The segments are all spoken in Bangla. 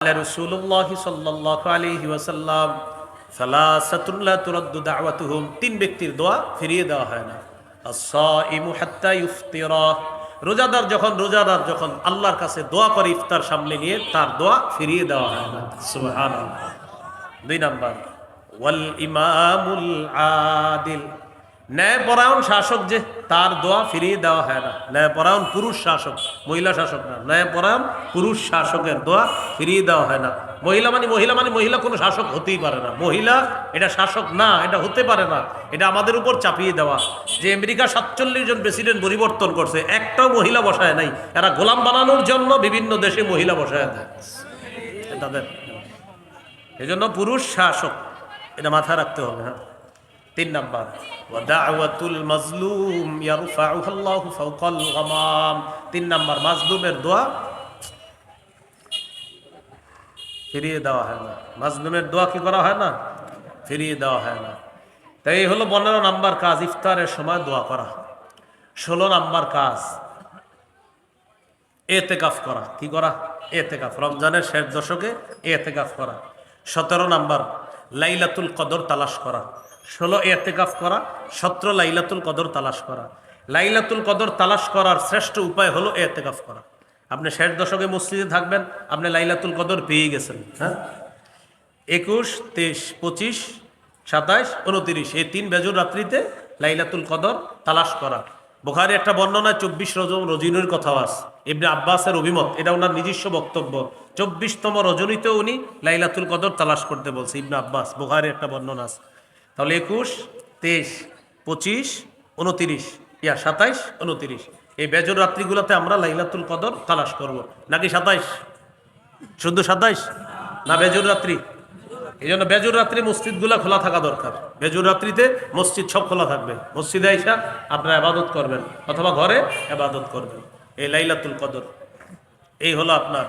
قال رسول الله صلى الله عليه وسلم ثلاثة لا ترد دعوتهم তিন ব্যক্তির দোয়া ফিরিয়ে দেওয়া হয় না الصائم حتى يفطر রোজাদার যখন রোজাদার যখন আল্লাহর কাছে দোয়া করে ইফতার সামনে নিয়ে তার দোয়া ফিরিয়ে দেওয়া হয় না সুবহানাল্লাহ দুই নাম্বার ওয়াল ইমামুল আদিল ন্যায়পরায়ণ শাসক যে, তার দোয়া ফিরিয়ে দেওয়া হয় না। ন্যায়পরায়ণ পুরুষ শাসক, মহিলা শাসক না। ন্যায়পরায়ণ পুরুষ শাসকের দোয়া ফিরিয়ে দেওয়া হয় না। মহিলা মানে মহিলা মানে মহিলা কোনো শাসক হতেই পারে না। মহিলা এটা শাসক না, এটা হতে পারে না। এটা আমাদের উপর চাপিয়ে দেওয়া। যে আমেরিকা সাতচল্লিশ জন প্রেসিডেন্ট পরিবর্তন করছে, একটাও মহিলা বসায় নাই। এরা গোলাম বানানোর জন্য বিভিন্ন দেশে মহিলা বসায় দেয়। তাদের। এজন্য পুরুষ শাসক, এটা মাথায় রাখতে হবে হ্যাঁ। তিন মাজলুম ফাওকাল গামাম। তিন মাজলুমের দোয়া ফিরিয়ে দেওয়া হয় না। মাজলুমের দোয়া কি করা হয় না? ফিরিয়ে দেওয়া হয় না। তাই এই হলো পনেরো নাম্বার কাজ, ইফতারের সময় দোয়া করা। ষোলো নাম্বার কাজ, এতেকাফ করা। কি করা? এতেকাফ। রমজানের শেষ দশকে এতেকাফ করা। সতেরো নাম্বার লাইলাতুল কদর তালাশ করা। ষোলো এতেকাফ করা, সতেরো লাইলাতুল কদর তালাশ করা। লাইলাতুল কদর তালাশ করার শ্রেষ্ঠ উপায় হলো এতেকাফ করা। আপনি শেষ দশকে মসজিদে থাকবেন, আপনি লাইলাতুল কদর পেয়ে গেছেন হ্যাঁ? একুশ, তেইশ, পঁচিশ, সাতাইশ, উনতিরিশ, এই তিন বেজুর রাত্রিতে লাইলাতুল কদর তালাশ করা। বোখারি একটা বর্ণনায় চব্বিশ রজম রজনীর কথাও আছে। ইবনে আব্বাসের অভিমত, এটা ওনার নিজস্ব বক্তব্য। চব্বিশতম রজনীতেও উনি লাইলাতুল কদর তালাশ করতে বলছে, ইবনে আব্বাস, বোখারি একটা বর্ণনা আছে। তাহলে একুশ, তেইশ, পঁচিশ, উনতিরিশ, ইয়া, সাতাইশ, উনতিরিশ। এই বেজর রাত্রিগুলোতে আমরা লাইলাতুল কদর তালাশ করব। নাকি সাতাইশ? শুধু সাতাইশ? না বেজর রাত্রি? এই জন্য বেজুর রাত্রি মসজিদগুলো খোলা থাকা দরকার। বেজুর রাত্রিতে মসজিদ সব খোলা থাকবে। মসজিদে আইসা আপনারা আবাদত করবেন অথবা ঘরে আবাদত করবেন। এই লাইলাতুল কদর। এই হলো আপনার।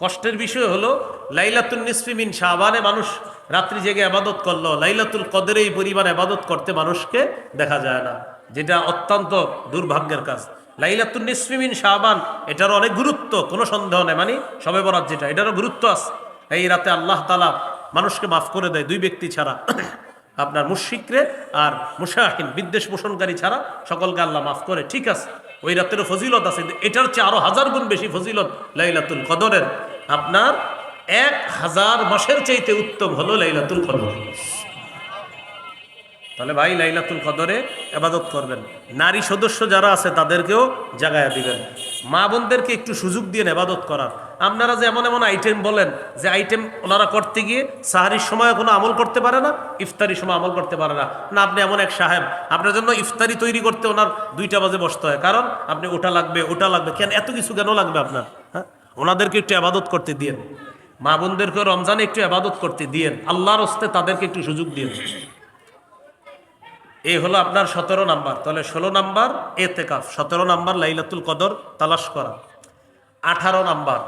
কষ্টের বিষয় হলো লাইলাতুল নিসফিমিন শাহবানে মানুষ রাত্রি জেগে আবাদত করল, লাইলাতুল কদরে এই পরিমাণ আবাদত করতে মানুষকে দেখা যায় না। যেটা অত্যন্ত দুর্ভাগ্যের কাজ। লাইলাতুল নিসফিমিন শাহবান এটার অনেক গুরুত্ব, কোনো সন্দেহ নেই। মানে সবে বরাত যেটা, এটারও গুরুত্ব আছে। এই রাতে আল্লাহ তালা মানুষকে মাফ করে দেয় দুই ব্যক্তি ছাড়া। আপনার মুশিকরে আর মুশাহিন, বিদ্বেষ পোষণকারী ছাড়া সকলকে আল্লাহ মাফ করে। ঠিক আছে, ওই রাতেরও ফজিলত আছে এটার চেয়ে আরও হাজার গুণ বেশি ফজিলত লাইলাতুল কদরের। আপনার এক হাজার মাসের চাইতে উত্তম হলো লাইলাতুল কদর। তাহলে ভাই লাইলাতুল কদরে আবাদত করবেন। নারী সদস্য যারা আছে, তাদেরকেও জাগায়া দিবেন। মা বোনদেরকে একটু সুযোগ দিয়ে আবাদত করার। আপনারা যে এমন এমন আইটেম বলেন, যে আইটেম ওনারা করতে গিয়ে সাহারির সময় কোনো আমল করতে পারে না, ইফতারির সময় আমল করতে পারে না। না, আপনি এমন এক সাহেব, আপনার জন্য ইফতারি তৈরি করতে ওনার দুইটা বাজে বসতে হয়। কারণ আপনি ওটা লাগবে ওটা লাগবে। কেন, এত কিছু কেন লাগবে আপনার? হ্যাঁ? ওনাদেরকে একটু আবাদত করতে দিয়েন। মা বোনদেরকে রমজানে একটু আবাদত করতে দিয়েন। আল্লাহর হস্তে তাদেরকে একটু সুযোগ দিয়েন। এই হলো আপনার সতেরো নাম্বার। তাহলে ষোলো নাম্বার এতেকাফ। সতেরো নাম্বার লাইলাতুল কদর, তালাশ করা। আঠারো নাম্বার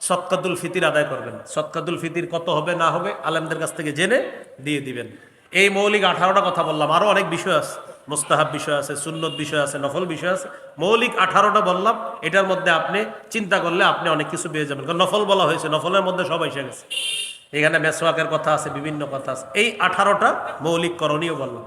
সৎকাদুল ফিতির আদায় করবেন। সৎকাদুল ফিতির কত হবে, না হবে, আলেমদের কাছ থেকে জেনে দিয়ে দিবেন। এই মৌলিক আঠারোটা কথা বললাম। আরও অনেক বিষয় আছে। মোস্তাহাব বিষয় আছে, সুন্নত বিষয় আছে, নফল বিষয় আছে। মৌলিক আঠারোটা বললাম। এটার মধ্যে আপনি চিন্তা করলে আপনি অনেক কিছু পেয়ে যাবেন। কারণ নফল বলা হয়েছে। নফলের মধ্যে সব এসে গেছে। এখানে মেসওয়াকের কথা আছে, বিভিন্ন কথা আছে। এই আঠারোটা মৌলিক করণীয় বললাম।